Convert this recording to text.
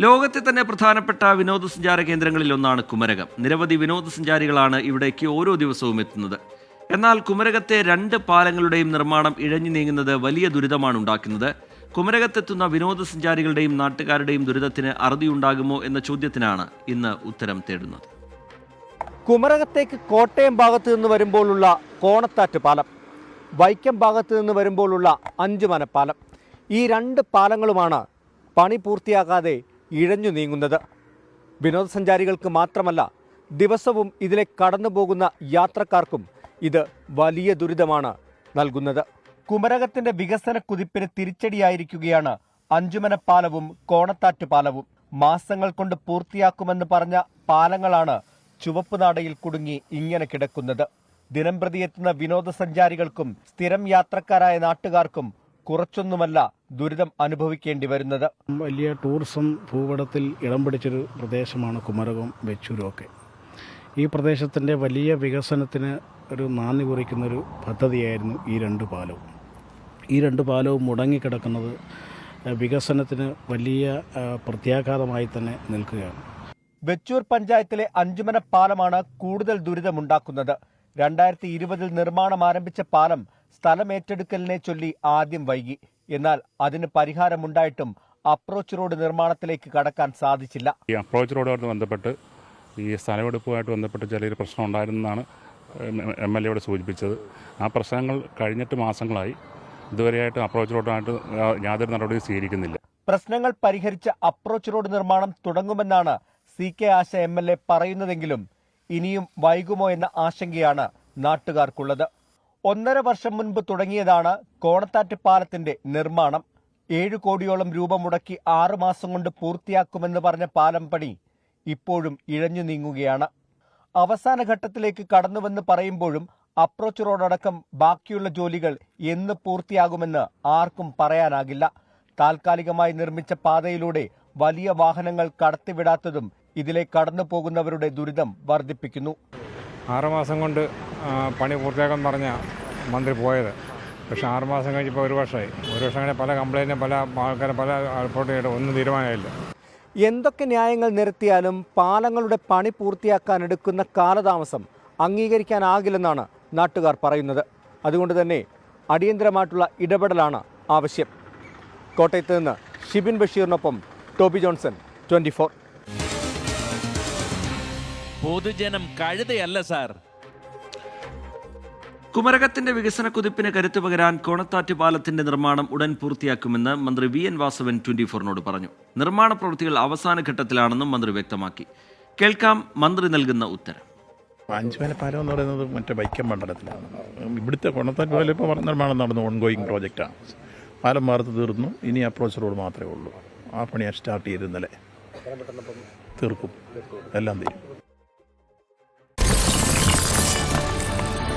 ലോകത്തെ തന്നെ പ്രധാനപ്പെട്ട വിനോദസഞ്ചാര കേന്ദ്രങ്ങളിൽ ഒന്നാണ് കുമരകം. നിരവധി വിനോദസഞ്ചാരികളാണ് ഇവിടേക്ക് ഓരോ ദിവസവും എത്തുന്നത്. എന്നാൽ കുമരകത്തെ രണ്ട് പാലങ്ങളുടെയും നിർമ്മാണം ഇഴഞ്ഞു നീങ്ങുന്നത് വലിയ ദുരിതമാണ് ഉണ്ടാക്കുന്നത്. കുമരകത്തെത്തുന്ന വിനോദസഞ്ചാരികളുടെയും നാട്ടുകാരുടെയും ദുരിതത്തിന് അറുതിയുണ്ടാകുമോ എന്ന ചോദ്യത്തിനാണ് ഇന്ന് ഉത്തരം തേടുന്നത്. കുമരകത്തേക്ക് കോട്ടയം ഭാഗത്ത് നിന്ന് വരുമ്പോഴുള്ള കോണത്താറ്റ് പാലം വൈക്കം ഭാഗത്ത് നിന്ന് വരുമ്പോഴുള്ള അഞ്ചുമന പാലം. ഈ രണ്ട് പാലങ്ങളുമാണ് പണി പൂർത്തിയാകാതെ ഇഴഞ്ഞു നീങ്ങുന്നത്. വിനോദസഞ്ചാരികൾക്ക് മാത്രമല്ല ദിവസവും ഇതിലെ കടന്നു പോകുന്ന യാത്രക്കാർക്കും ഇത് വലിയ ദുരിതമാണ് നൽകുന്നത്. കുമരകത്തിന്റെ വികസന കുതിപ്പിന് തിരിച്ചടിയായിരിക്കുകയാണ് അഞ്ചുമന പാലവും കോണത്താറ്റ് പാലവും. മാസങ്ങൾ കൊണ്ട് പൂർത്തിയാക്കുമെന്ന് പറഞ്ഞ പാലങ്ങളാണ് ചുവപ്പ് നാടയിൽ കുടുങ്ങി ഇങ്ങനെ കിടക്കുന്നത്. ദിനംപ്രതി എത്തുന്ന വിനോദസഞ്ചാരികൾക്കും സ്ഥിരം യാത്രക്കാരായ നാട്ടുകാർക്കും കുറച്ചൊന്നുമല്ല ദുരിതം അനുഭവിക്കേണ്ടി വരുന്നത്. വലിയ ടൂറിസം ഭൂപടത്തിൽ ഇടം പിടിച്ചൊരു പ്രദേശമാണ് കുമരകം വെച്ചൂരുമൊക്കെ ഈ പ്രദേശത്തിന്റെ വലിയ വികസനത്തിന് ഒരു നാന്ദി കുറിക്കുന്നൊരു പദ്ധതിയായിരുന്നു ഈ രണ്ട് പാലവും. ഈ രണ്ട് പാലവും മുടങ്ങിക്കിടക്കുന്നത് വികസനത്തിന് വലിയ പ്രത്യാഘാതമായി തന്നെ നിൽക്കുകയാണ്. വെച്ചൂർ പഞ്ചായത്തിലെ അഞ്ചുമന പാലമാണ് കൂടുതൽ ദുരിതമുണ്ടാക്കുന്നത്. രണ്ടായിരത്തി ഇരുപതിൽ നിർമ്മാണം ആരംഭിച്ച പാലം സ്ഥലമേറ്റെടുക്കലിനെ ചൊല്ലി ആദ്യം വൈകി. എന്നാൽ അതിന് പരിഹാരമുണ്ടായിട്ടും അപ്രോച്ച് റോഡ് നിർമ്മാണത്തിലേക്ക് കടക്കാൻ സാധിച്ചില്ല. ഈ അപ്രോച്ച് റോഡുമായിട്ട് ബന്ധപ്പെട്ട് ഈ സ്ഥലമെടുപ്പുമായിട്ട് ബന്ധപ്പെട്ട് ചെറിയൊരു പ്രശ്നം ഉണ്ടായിരുന്നെന്നാണ് എം എൽ എയോട് സൂചിപ്പിച്ചത്. ആ പ്രശ്നങ്ങൾ കഴിഞ്ഞിട്ട് മാസങ്ങളായി. ഇതുവരെയായിട്ട് അപ്രോച്ച് റോഡുമായിട്ട് യാതൊരു നടപടിയും സ്വീകരിക്കുന്നില്ല. പ്രശ്നങ്ങൾ പരിഹരിച്ച അപ്രോച്ച് റോഡ് നിർമ്മാണം തുടങ്ങുമെന്നാണ് C K Asha M L A പറയുന്നതെങ്കിലും ഇനിയും വൈകുമോ എന്ന ആശങ്കയാണ് നാട്ടുകാർക്കുള്ളത്. ഒന്നര വർഷം മുൻപ് തുടങ്ങിയതാണ് കോണത്താറ്റ് പാലത്തിന്റെ നിർമ്മാണം. ഏഴു കോടിയോളം രൂപ മുടക്കി ആറു മാസം കൊണ്ട് പൂർത്തിയാക്കുമെന്ന് പറഞ്ഞ പാലം പണി ഇപ്പോഴും ഇഴഞ്ഞു നീങ്ങുകയാണ്. അവസാന ഘട്ടത്തിലേക്ക് കടന്നുവെന്ന് പറയുമ്പോഴും അപ്രോച്ച് റോഡടക്കം ബാക്കിയുള്ള ജോലികൾ എന്ന് പൂർത്തിയാകുമെന്ന് ആർക്കും പറയാനാകില്ല. താൽക്കാലികമായി നിർമ്മിച്ച പാതയിലൂടെ വലിയ വാഹനങ്ങൾ കടത്തിവിടാത്തതും ഇതിലെ കടന്നു പോകുന്നവരുടെ ദുരിതം വർദ്ധിപ്പിക്കുന്നു. ആറുമാസം കൊണ്ട് പണി പൂർത്തിയാക്കാൻ പറഞ്ഞ മന്ത്രി പോയത്. പക്ഷേ ആറുമാസം കഴിഞ്ഞപ്പോൾ ഒരു വർഷമായി. ഒരു വർഷം കഴിഞ്ഞ പല കംപ്ലൈന്റും പല ആൾക്കാരും പല റിപ്പോർട്ട് ചെയ്തിട്ട് ഒന്നും തീരുമാനമായില്ല. എന്തൊക്കെ ന്യായങ്ങൾ നിരത്തിയാലും പാലങ്ങളുടെ പണി പൂർത്തിയാക്കാൻ എടുക്കുന്ന കാലതാമസം അംഗീകരിക്കാനാകില്ലെന്നാണ് നാട്ടുകാർ പറയുന്നത്. അതുകൊണ്ട് തന്നെ അടിയന്തരമായിട്ടുള്ള ഇടപെടലാണ് ആവശ്യം. കോട്ടയത്ത് നിന്ന് ഷിബിൻ ബഷീറിനൊപ്പം ടോബി ജോൺസൺ ട്വന്റി ഫോർ. പൊതുജനം കഴുതയല്ല സാർ. കുമരകത്തിന്റെ വികസന കുതിപ്പിന് കരുത്തു പകരാൻ കോണത്താറ്റ് പാലത്തിന്റെ നിർമ്മാണം ഉടൻ പൂർത്തിയാക്കുമെന്ന് മന്ത്രി വി എൻ വാസവൻ ട്വന്റി ഫോറിനോട് പറഞ്ഞു. നിർമ്മാണ പ്രവൃത്തികൾ അവസാന ഘട്ടത്തിലാണെന്നും മന്ത്രി വ്യക്തമാക്കി. കേൾക്കാം മന്ത്രി നൽകുന്ന ഉത്തരം. അഞ്ചുമല പാലം എന്ന് പറയുന്നത് മറ്റേ വൈക്കം മണ്ഡലത്തിലാണ്. ഇവിടുത്തെ കൊണത്താൻ പാലം ഇപ്പോൾ നിർമ്മാണം നടന്നു ഓൺഗോയിങ് പ്രോജക്റ്റാണ് പാലം വാർത്ത് തീർന്നു ഇനി അപ്രോച്ച് റോഡ് മാത്രമേ ഉള്ളൂ. ആ പണി സ്റ്റാർട്ട് ചെയ്തിരുന്നല്ലേ തീർക്കും. എല്ലാം തീരും.